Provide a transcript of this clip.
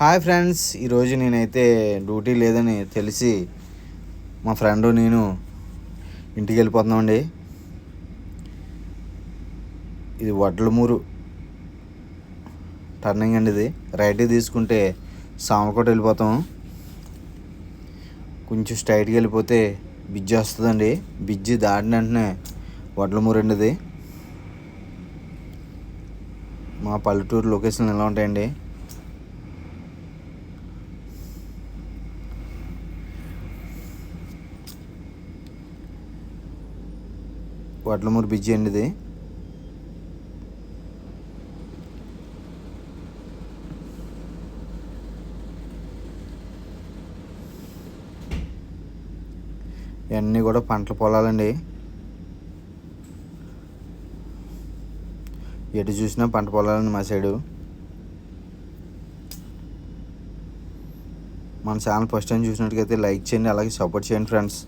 Hi friends ఈరోజు నేనైతే duty లేదని తెలిసి మా ఫ్రెండ్ నేను ఇంటికి వెళ్ళిపోతున్నామండి. ఇది వడ్లమూరు. టర్నింగ్ అండి ఇది. రైట్ తీసుకుంటే సామకోట వెళ్ళిపోతాం. కొంచెం స్ట్రైట్కి వెళ్ళిపోతే బిజ్జి వస్తుందండి. బిజ్జి దాటిన వెంటనే వడ్లమూరు అండి ఇది. మా పల్లెటూరు లొకేషన్ ఎలా ఉంటాయండి? వడ్లమూరు బ్రిడ్జ్ అండి ఇది ఇవన్నీ కూడా పంటల పొలాలండి. ఎటు చూసినా పంట పొలాలండి మా సైడు. మన ఛానల్ ఫస్ట్ టైం చూసినట్టుకైతే లైక్ చేయండి అలాగే సపోర్ట్ చేయండి ఫ్రెండ్స్.